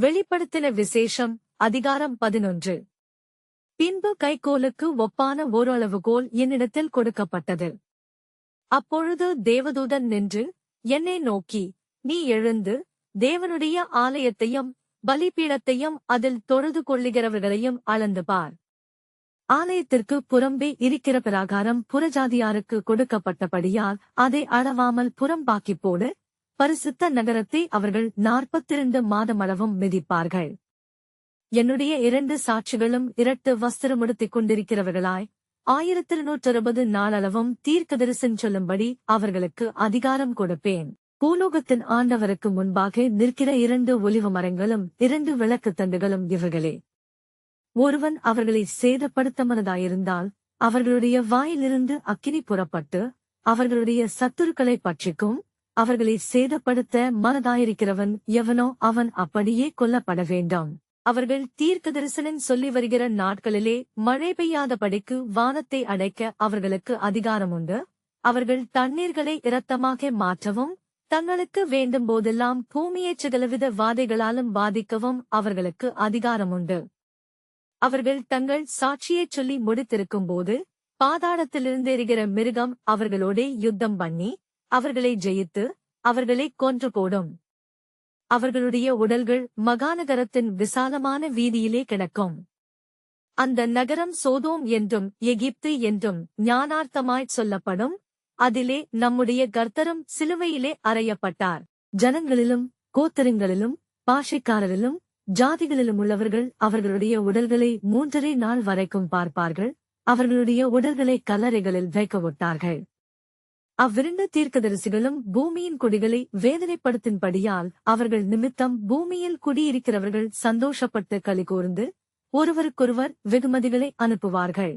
வெளிப்படுத்தின விசேஷம் அதிகாரம் பதினொன்று. பின்பு கைகோலுக்கு ஒப்பான ஓரளவுகோல் என்னிடத்தில் கொடுக்கப்பட்டது. அப்பொழுது தேவதூதன் நின்று என்னை நோக்கி நீ எழுந்து தேவனுடைய ஆலயத்தையும் பலிபீடத்தையும் அதில் தொழுது கொள்ளுகிறவர்களையும் அளந்து பார். ஆலயத்திற்கு புறம்பே இருக்கிற பிரகாரம் புறஜாதியாருக்கு கொடுக்கப்பட்டபடியால் அதை அளவாமல் புறம்பாக்கிப் போடு. பரிசுத்த நகரத்தை அவர்கள் நாற்பத்திரண்டு மாதமளவும் மிதிப்பார்கள். என்னுடைய இரண்டு சாட்சிகளும் இரட்டு வஸ்திரமுடுத்திக் கொண்டிருக்கிறவர்களாய் ஆயிரத்தி இருநூற்றறுபது நாளளவும் தீர்க்கதரிசன் சொல்லும்படி அவர்களுக்கு அதிகாரம் கொடுப்பேன். பூலோகத்தின் ஆண்டவருக்கு முன்பாக நிற்கிற இரண்டு ஒலிவு மரங்களும் இரண்டு விளக்குத் தண்டுகளும் இவர்களே. ஒருவன் அவர்களை சேதப்படுத்த மனதாயிருந்தால் அவர்களுடைய வாயிலிருந்து அக்கினி புறப்பட்டு அவர்களுடைய சத்துருக்களை பற்றிக்கும் அவர்களை சேதப்படுத்த மனதாயிருக்கிறவன் எவனோ அவன் அப்படியே கொல்லப்பட வேண்டாம். அவர்கள் தீர்க்க தரிசனம் சொல்லி வருகிற நாட்களிலே மழை பெய்யாதபடிக்கு வானத்தை அடைக்க அவர்களுக்கு அதிகாரம் உண்டு. அவர்கள் தண்ணீர்களை இரத்தமாக மாற்றவும் தங்களுக்கு வேண்டும் போதெல்லாம் பூமியைச் சகலவித வாதைகளாலும் பாதிக்கவும் அவர்களுக்கு அதிகாரம் உண்டு. அவர்கள் தங்கள் சாட்சியைச் சொல்லி முடித்திருக்கும்போது பாதாளத்திலிருந்து எரிகிற மிருகம் அவர்களோடே யுத்தம் பண்ணி அவர்களை ஜெயித்து அவர்களை கொன்று போடும் அவர்களுடைய உடல்கள் மகாநகரத்தின் விசாலமான வீதியிலே கிடக்கும். அந்த நகரம் சோதோம் என்றும் எகிப்து என்றும் ஞானார்த்தமாய்ச் சொல்லப்படும். அதிலே நம்முடைய கர்த்தரும் சிலுவையிலே அறையப்பட்டார். ஜனங்களிலும் கோத்தரங்களிலும் பாஷைக்காரரிலும் ஜாதிகளிலும் உள்ளவர்கள் அவர்களுடைய உடல்களை மூன்றரை நாள் வரைக்கும் பார்ப்பார்கள். அவர்களுடைய உடல்களை கல்லறைகளில் வைக்க விட்டார்கள் அவ்விரண்டு தீர்க்கதரிசிகளும் பூமியின் குடிகளை வேதனைப்படுத்தின்படியால் அவர்கள் நிமித்தம் பூமியில் குடியிருக்கிறவர்கள் சந்தோஷப்பட்டு கலிகூர்ந்து ஒருவருக்கொருவர் வெகுமதிகளை அனுப்புவார்கள்.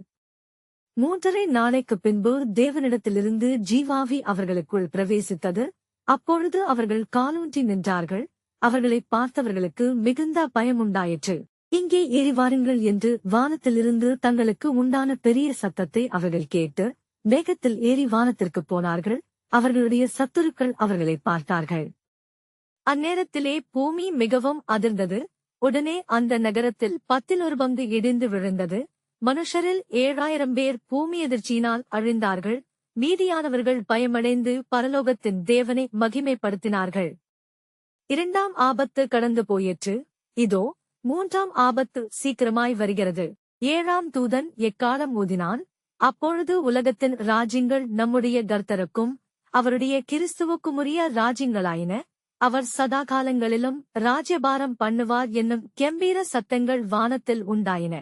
மூன்றரை நாளைக்குப் பின்பு தேவனிடத்திலிருந்து ஜீவாவி அவர்களுக்குள் பிரவேசித்தது. அப்பொழுது அவர்கள் காலூன்றி நின்றார்கள். அவர்களை பார்த்தவர்களுக்கு மிகுந்த பயமுண்டாயிற்று. இங்கே ஏறி வாருங்கள் என்று வானத்திலிருந்து தங்களுக்கு உண்டான பெரிய சத்தத்தை அவர்கள் கேட்டு வேகத்தில் ஏறி வானத்திற்குப் போனார்கள். அவர்களுடைய சத்துருக்கள் அவர்களை பார்த்தார்கள். அந்நேரத்திலே பூமி மிகவும் அதிர்ந்தது. உடனே அந்த நகரத்தில் பத்தில் ஒரு பங்கு இடிந்து விழுந்தது. மனுஷரில் ஏழாயிரம் பேர் பூமி எதிர்ச்சியினால் அழிந்தார்கள். மீதியானவர்கள் பயமடைந்து பரலோகத்தின் தேவனை மகிமைப்படுத்தினார்கள். இரண்டாம் ஆபத்து கடந்து போயிற்று. இதோ மூன்றாம் ஆபத்து சீக்கிரமாய் வருகிறது. ஏழாம் தூதன் எக்காலம் ஊதினான்? அப்பொழுது உலகத்தின் ராஜ்யங்கள் நம்முடைய கர்த்தருக்கும் அவருடைய கிறிஸ்துவுக்குமுரிய ராஜ்யங்களாயின. அவர் சதா காலங்களிலும் ராஜ்யபாரம் பண்ணுவார் என்னும் கெம்பீர சத்தங்கள் வானத்தில் உண்டாயின.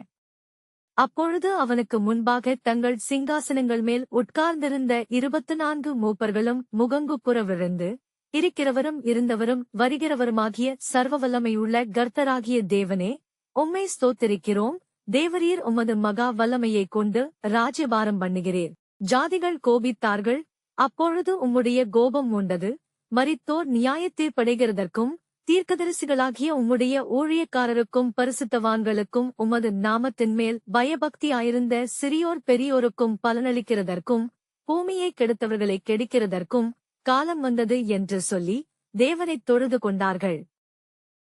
அப்பொழுது அவனுக்கு முன்பாக தங்கள் சிங்காசனங்கள் மேல் உட்கார்ந்திருந்த இருபத்து நான்கு மூப்பர்களும் முகங்குப்புற விழுந்து இருக்கிறவரும் இருந்தவரும் வருகிறவருமாகிய சர்வவல்லமையுள்ள கர்த்தராகிய தேவனே உம்மை ஸ்தோத்திருக்கிறோம் தேவரீர் உமது மகா வல்லமையைக் கொண்டு ராஜ்யபாரம் பண்ணுகிறீர். ஜாதிகள் கோபித்தார்கள் அப்பொழுது உம்முடைய கோபம் உண்டது மரித்தோர் நியாயத்தீர்ப்படைகிறதற்கும் தீர்க்கதரிசிகளாகிய உம்முடைய ஊழியக்காரருக்கும் பரிசுத்தவான்களுக்கும் உமது நாமத்தின் மேல் பயபக்தியாயிருந்த சிறியோர் பெரியோருக்கும் பலனளிக்கிறதற்கும் பூமியை கெடுத்தவர்களை கெடுக்கிறதற்கும் காலம் வந்தது என்று சொல்லி தேவனைத் தொழுது கொண்டார்கள்.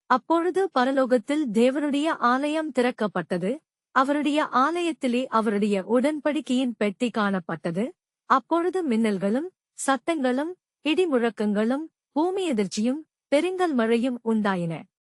அப்பொழுது பரலோகத்தில் தேவனுடைய ஆலயம் திறக்கப்பட்டது. அவருடைய ஆலயத்திலே அவருடைய உடன்படிக்கையின் பெட்டி காணப்பட்டது. அப்பொழுது மின்னல்களும் சத்தங்களும் இடிமுழக்கங்களும் பூமி எதிர்ச்சியும் பெருங்கல் மழையும் உண்டாயின.